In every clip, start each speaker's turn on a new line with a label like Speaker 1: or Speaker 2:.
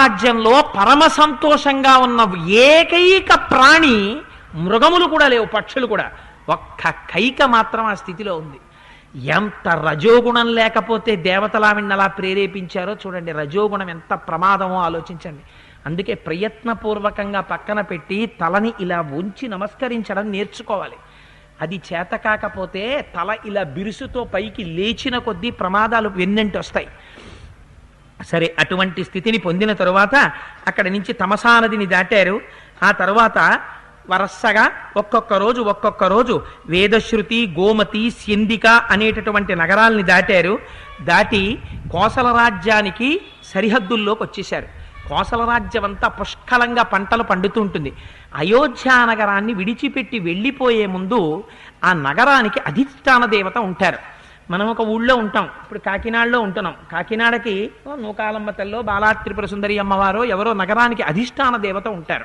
Speaker 1: రాజ్యంలో పరమ సంతోషంగా ఉన్న ఏకైక ప్రాణి మృగములు కూడా లేవు పక్షులు కూడా. ఒక్క కైక మాత్రం ఆ స్థితిలో ఉంది. ఎంత రజోగుణం లేకపోతే దేవతలావిణ్ణి అలా ప్రేరేపించారో చూడండి రజోగుణం ఎంత ప్రమాదమో ఆలోచించండి. అందుకే ప్రయత్నపూర్వకంగా పక్కన పెట్టి తలని ఇలా ఉంచి నమస్కరించడం నేర్చుకోవాలి. అది చేత కాకపోతే తల ఇలా బిరుసుతో పైకి లేచిన కొద్దీ ప్రమాదాలు వెన్నంటి వస్తాయి సరే అటువంటి స్థితిని పొందిన తరువాత అక్కడి నుంచి తమసా నదిని దాటారు. ఆ తర్వాత వరసగా ఒక్కొక్క రోజు ఒక్కొక్క రోజు వేదశ్రుతి గోమతి సింధిక అనేటటువంటి నగరాల్ని దాటారు. దాటి కోసల రాజ్యానికి సరిహద్దుల్లోకి వచ్చేశారు. కోసల రాజ్యం అంతా పుష్కలంగా పంటలు పండుతూ ఉంటుంది. అయోధ్య నగరాన్ని విడిచిపెట్టి వెళ్ళిపోయే ముందు ఆ నగరానికి అధిష్టాన దేవత ఉంటారు. మనం ఒక ఊళ్ళో ఉంటాం. ఇప్పుడు కాకినాడలో ఉంటున్నాం. కాకినాడకి నూకాలమ్మ తల్లో బాలా త్రిపుర సుందరి అమ్మవారో ఎవరో నగరానికి అధిష్టాన దేవత ఉంటారు.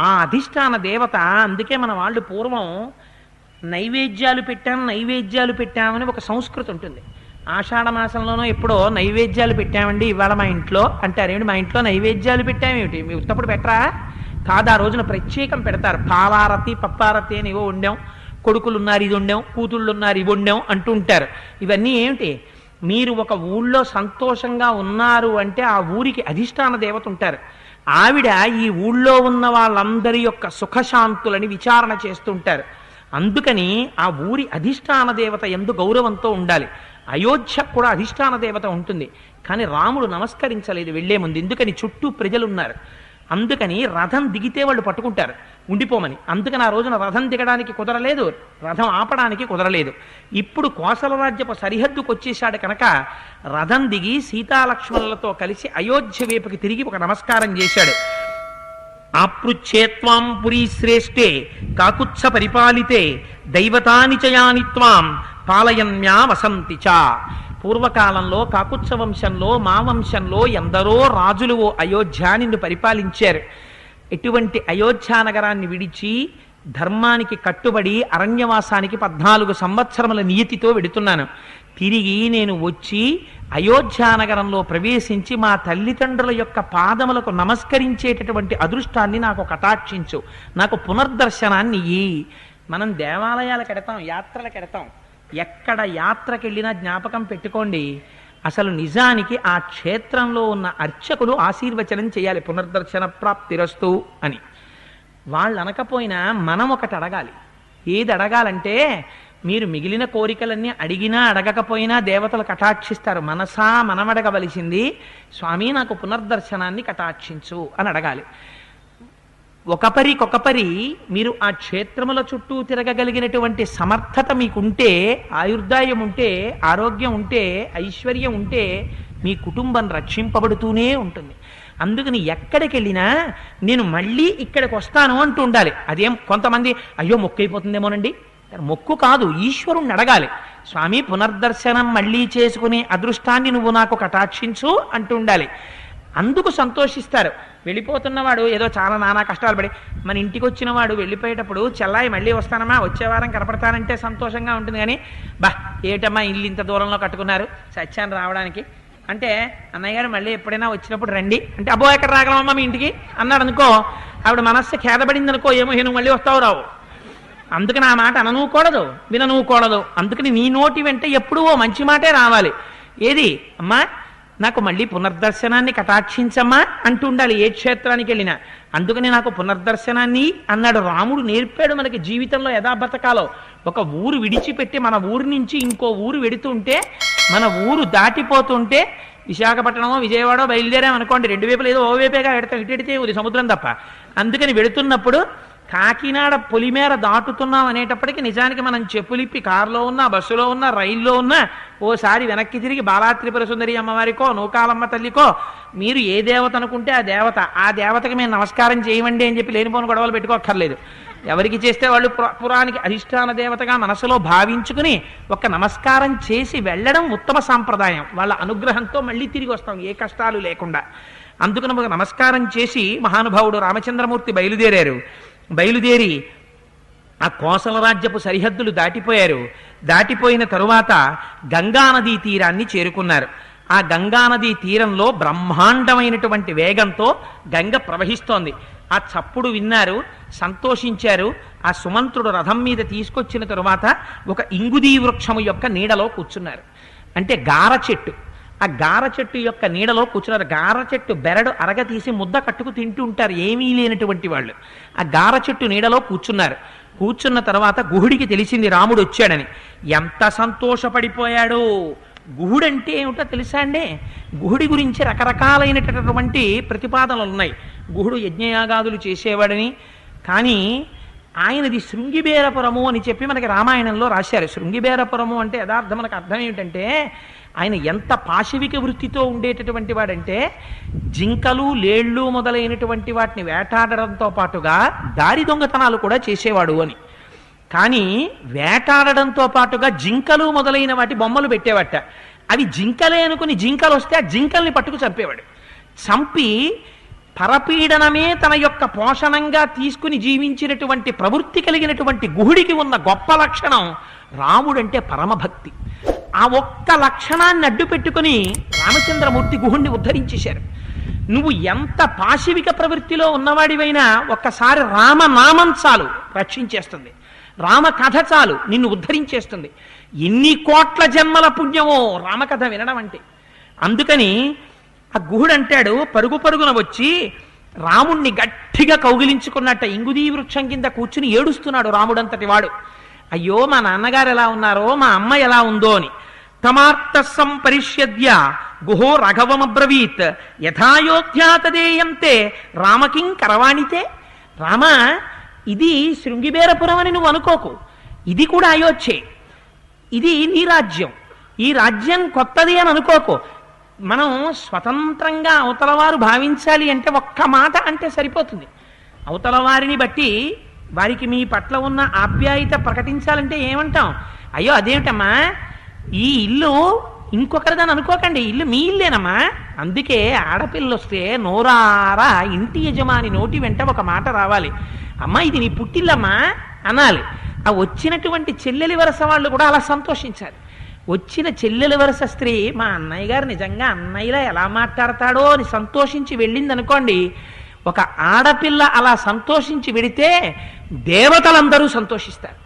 Speaker 1: ఆ అధిష్టాన దేవత అందుకే మన వాళ్ళు పూర్వం నైవేద్యాలు పెట్టాం నైవేద్యాలు పెట్టామని ఒక సంస్కృతి ఉంటుంది. ఆషాఢ మాసంలోనో ఎప్పుడో నైవేద్యాలు పెట్టామండి ఇవాళ మా ఇంట్లో అంటారేమిటి మా ఇంట్లో నైవేద్యాలు పెట్టామేమిటి? మీ ఉత్తప్పుడు పెట్టరా? కాదు ఆ రోజున ప్రత్యేకం పెడతారు. పాలారతి పప్పారతి అని ఏవో ఉండాం కొడుకులు ఉన్నారు ఇది వండాం కూతుళ్ళు ఉన్నారు ఇవి వండాం అంటూ ఉంటారు ఇవన్నీ ఏమిటి? మీరు ఒక ఊళ్ళో సంతోషంగా ఉన్నారు అంటే ఆ ఊరికి అధిష్టాన దేవత ఉంటారు. ఆవిడ ఈ ఊళ్ళో ఉన్న వాళ్ళందరి యొక్క సుఖశాంతులని విచారణ చేస్తుంటారు. అందుకని ఆ ఊరి అధిష్టాన దేవత ఎందు గౌరవంతో ఉండాలి. అయోధ్య కూడా అధిష్టాన దేవత ఉంటుంది. కానీ రాముడు నమస్కరించలేదు వెళ్ళే ముందు. ఎందుకని? చుట్టూ ప్రజలున్నారు. అందుకని రథం దిగితే వాళ్ళు పట్టుకుంటారు. ఉండిపోమని. అందుకని ఆ రోజున రథం దిగడానికి కుదరలేదు రథం ఆపడానికి కుదరలేదు. ఇప్పుడు కోసల రాజ్యపు సరిహద్దుకు వచ్చేశాడు కనుక రథం దిగి సీతాలక్ష్మణులతో కలిసి అయోధ్య వైపుకి తిరిగి ఒక నమస్కారం చేశాడు. ఆపృచ్ఛేత్వాం పురీ శ్రేష్ఠే కాకుత్స పరిపాలితే దైవతాని చయాని త్వాం పాలయన్యా వసంతి చ. పూర్వకాలంలో కాకుత్స వంశంలో మా వంశంలో ఎందరో రాజులు ఓ అయోధ్య నిన్ను పరిపాలించారు. ఎటువంటి అయోధ్య నగరాన్ని విడిచి ధర్మానికి కట్టుబడి అరణ్యవాసానికి పద్నాలుగు సంవత్సరముల నియతితో వెడుతున్నాను. తిరిగి నేను వచ్చి అయోధ్యానగరంలో ప్రవేశించి మా తల్లిదండ్రుల యొక్క పాదములకు నమస్కరించేటటువంటి అదృష్టాన్ని నాకు కటాక్షించు. నాకు పునర్దర్శనాన్ని ఇయ్యి. మనం దేవాలయాలకు ఎడతాం యాత్రలకు ఎడతాం. ఎక్కడ యాత్రకెళ్ళినా జ్ఞాపకం పెట్టుకోండి. అసలు నిజానికి ఆ క్షేత్రంలో ఉన్న అర్చకులు ఆశీర్వచనం చేయాలి పునర్దర్శన ప్రాప్తిరస్తు అని. వాళ్ళు అనకపోయినా మనం ఒకటి అడగాలి. ఏది అడగాలంటే మీరు మిగిలిన కోరికలన్నీ అడిగినా అడగకపోయినా దేవతలు కటాక్షిస్తారు. మనసా మనం అడగవలసింది స్వామి నాకు పునర్దర్శనాన్ని కటాక్షించు అని అడగాలి. ఒకపరికొకపరి మీరు ఆ క్షేత్రముల చుట్టూ తిరగగలిగినటువంటి సమర్థత మీకుంటే ఆయుర్దాయం ఉంటే ఆరోగ్యం ఉంటే ఐశ్వర్యం ఉంటే మీ కుటుంబం రక్షింపబడుతూనే ఉంటుంది. అందుకని ఎక్కడికి వెళ్ళినా నేను మళ్ళీ ఇక్కడికి వస్తాను అంటూ ఉండాలి. అదేం కొంతమంది అయ్యో మొక్కు అయిపోతుందేమోనండి మొక్కు కాదు ఈశ్వరుణ్ణి అడగాలి. స్వామి పునర్దర్శనం మళ్ళీ చేసుకునే అదృష్టాన్ని నువ్వు నాకు కటాక్షించు అంటూ ఉండాలి. అందుకు సంతోషిస్తారు. వెళ్ళిపోతున్నవాడు ఏదో చాలా నానా కష్టాలు పడి మన ఇంటికి వచ్చిన వాడు వెళ్ళిపోయేటప్పుడు చెల్లాయి మళ్ళీ వస్తానమ్మా వచ్చే వారం కనపడతానంటే సంతోషంగా ఉంటుంది కానీ బా ఏటమ్మా ఇల్లు ఇంత దూరంలో కట్టుకున్నారు సత్యాన్ని రావడానికి. అంటే అన్నయ్య గారు మళ్ళీ ఎప్పుడైనా వచ్చినప్పుడు రండి. అంటే అబ్బో ఎక్కడ రాగలమమ్మా మీ ఇంటికి? అన్నాడు అనుకో ఆవిడ మనస్సు ఖేదపడింది అనుకో ఏమో నువ్వు మళ్ళీ వస్తావు రావు. అందుకని ఆ మాట అననుకూడదు విననుకూడదు. అందుకని నీ నోటి వెంట ఎప్పుడూ ఓ మంచి మాటే రావాలి. ఏది? అమ్మా నాకు మళ్ళీ పునర్దర్శనాన్ని కటాక్షించమ్మా అంటూ ఉండాలి ఏ క్షేత్రానికి వెళ్ళినా. అందుకని నాకు పునర్దర్శనాన్ని అన్నాడు రాముడు నేర్పాడు మనకి జీవితంలో యథా బతకాలో. ఒక ఊరు విడిచిపెట్టి మన ఊరు నుంచి ఇంకో ఊరు వెడుతుంటే మన ఊరు దాటిపోతుంటే విశాఖపట్నమో విజయవాడ బయలుదేరామనుకోండి రెండు వైపులు ఏదో ఓ వైపేగా ఎడతాం ఇటు ఎడితే ఇది సముద్రం తప్ప. అందుకని వెడుతున్నప్పుడు కాకినాడ పొలిమేర దాటుతున్నాం అనేటప్పటికీ నిజానికి మనం చెప్పులిప్పి కారులో ఉన్నా బస్సులో ఉన్నా రైల్లో ఉన్నా ఓసారి వెనక్కి తిరిగి బాలాత్రిపుర సుందరి అమ్మవారికో నూకాలమ్మ తల్లికో మీరు ఏ దేవత అనుకుంటే ఆ దేవత ఆ దేవతకి మేము నమస్కారం చేయమండి అని చెప్పి లేనిపోని గొడవలు పెట్టుకోక్కర్లేదు. ఎవరికి చేస్తే వాళ్ళు పురా- పురానికి అధిష్టాన దేవతగా మనసులో భావించుకుని ఒక నమస్కారం చేసి వెళ్ళడం ఉత్తమ సాంప్రదాయం. వాళ్ళ అనుగ్రహంతో మళ్ళీ తిరిగి వస్తాం ఏ కష్టాలు లేకుండా. అందుకు నమస్కారం చేసి మహానుభావుడు రామచంద్రమూర్తి బయలుదేరారు. బయలుదేరి ఆ కోసల రాజ్యపు సరిహద్దులు దాటిపోయారు. దాటిపోయిన తరువాత గంగానదీ తీరాన్ని చేరుకున్నారు. ఆ గంగానదీ తీరంలో బ్రహ్మాండమైనటువంటి వేగంతో గంగ ప్రవహిస్తోంది. ఆ చప్పుడు విన్నారు సంతోషించారు. ఆ సుమంత్రుడు రథం మీద తీసుకొచ్చిన తరువాత ఒక ఇంగుదీ వృక్షము యొక్క నీడలో కూర్చున్నారు. అంటే గార చెట్టు. ఆ గార చెట్టు యొక్క నీడలో కూర్చున్నారు. గార చెట్టు బెరడు అరగ తీసి ముద్ద కట్టుకు తింటూ ఉంటారు. ఏమీ లేనటువంటి వాళ్ళు. ఆ గార చెట్టు నీడలో కూర్చున్నారు. కూర్చున్న తర్వాత గుహుడికి తెలిసింది రాముడు వచ్చాడని. ఎంత సంతోషపడిపోయాడో. గుహుడంటే ఏమిటో తెలుసా అండి? గుహుడి గురించి రకరకాలైనటువంటి ప్రతిపాదనలు ఉన్నాయి. గుహుడు యజ్ఞయాగాదులు చేసేవాడని. కానీ ఆయనది శృంగిబేరపురము అని చెప్పి మనకి రామాయణంలో రాశారు. శృంగిబేరపురము అంటే యథార్థం. మనకు అర్థం ఏమిటంటే ఆయన ఎంత పాశవిక వృత్తితో ఉండేటటువంటి వాడంటే జింకలు లేళ్ళు మొదలైనటువంటి వాటిని వేటాడడంతో పాటుగా దారి దొంగతనాలు కూడా చేసేవాడు అని. కానీ వేటాడడంతో పాటుగా జింకలు మొదలైన వాటి బొమ్మలు పెట్టేవట. అవి జింకలే అనుకుని జింకలు వస్తే ఆ జింకల్ని పట్టుకు చంపేవాడు. చంపి పరపీడనమే తన యొక్క పోషణంగా తీసుకుని జీవించినటువంటి ప్రవృత్తి కలిగినటువంటి గుహుడికి ఉన్న గొప్ప లక్షణం రాముడంటే పరమభక్తి. ఆ ఒక్క లక్షణాన్ని అడ్డు పెట్టుకుని రామచంద్రమూర్తి గుహుణ్ణి ఉద్ధరించేశారు. నువ్వు ఎంత పాశవిక ప్రవృత్తిలో ఉన్నవాడివైనా ఒక్కసారి రామనామం చాలు రక్షించేస్తుంది. రామ కథ చాలు నిన్ను ఉద్ధరించేస్తుంది. ఎన్ని కోట్ల జన్మల పుణ్యమో రామకథ వినడం అంటే అందుకని ఆ గుహుడు అంటాడు పరుగు పరుగున వచ్చి రాముణ్ణి గట్టిగా కౌగిలించుకున్నట్ట ఇంగుదీ వృక్షం కింద కూర్చుని ఏడుస్తున్నాడు రాముడంతటి వాడు. అయ్యో మా నాన్నగారు ఎలా ఉన్నారో మా అమ్మ ఎలా ఉందో అని. తమార్త పరిష్యద్య గుహో రఘవమబ్రవీత్ యథాయోధ్యాతదేయంతే రామకిం కరవాణితే. రామ ఇది శృంగిబేరపురం అని నువ్వు అనుకోకు. ఇది కూడా అయోధ్యే. ఇది నీ రాజ్యం. ఈ రాజ్యం కొత్తది అని అనుకోకు. మనం స్వతంత్రంగా అవతలవారు భావించాలి అంటే ఒక్క మాట అంటే సరిపోతుంది. అవతల వారిని బట్టి వారికి మీ పట్ల ఉన్న ఆప్యాయత ప్రకటించాలంటే ఏమంటాం? అయ్యో అదేమిటమ్మా? ఈ ఇల్లు ఇంకొకరిదని అనుకోకండి. ఇల్లు మీ ఇల్లేనమ్మా. అందుకే ఆడపిల్లలు వస్తే నోరారా ఇంటి యజమాని నోటి వెంట ఒక మాట రావాలి. అమ్మా ఇది నీ పుట్టిల్లమ్మా అనాలి. ఆ వచ్చినటువంటి చెల్లెలి వరస వాళ్ళు కూడా అలా సంతోషించాలి. వచ్చిన చెల్లెల వరుస స్త్రీ మా అన్నయ్య గారు నిజంగా అన్నయ్యలా ఎలా మాట్లాడతాడో అని సంతోషించి వెళ్ళింది అనుకోండి ఒక ఆడపిల్ల అలా సంతోషించి వెడితే దేవతలందరూ సంతోషిస్తారు.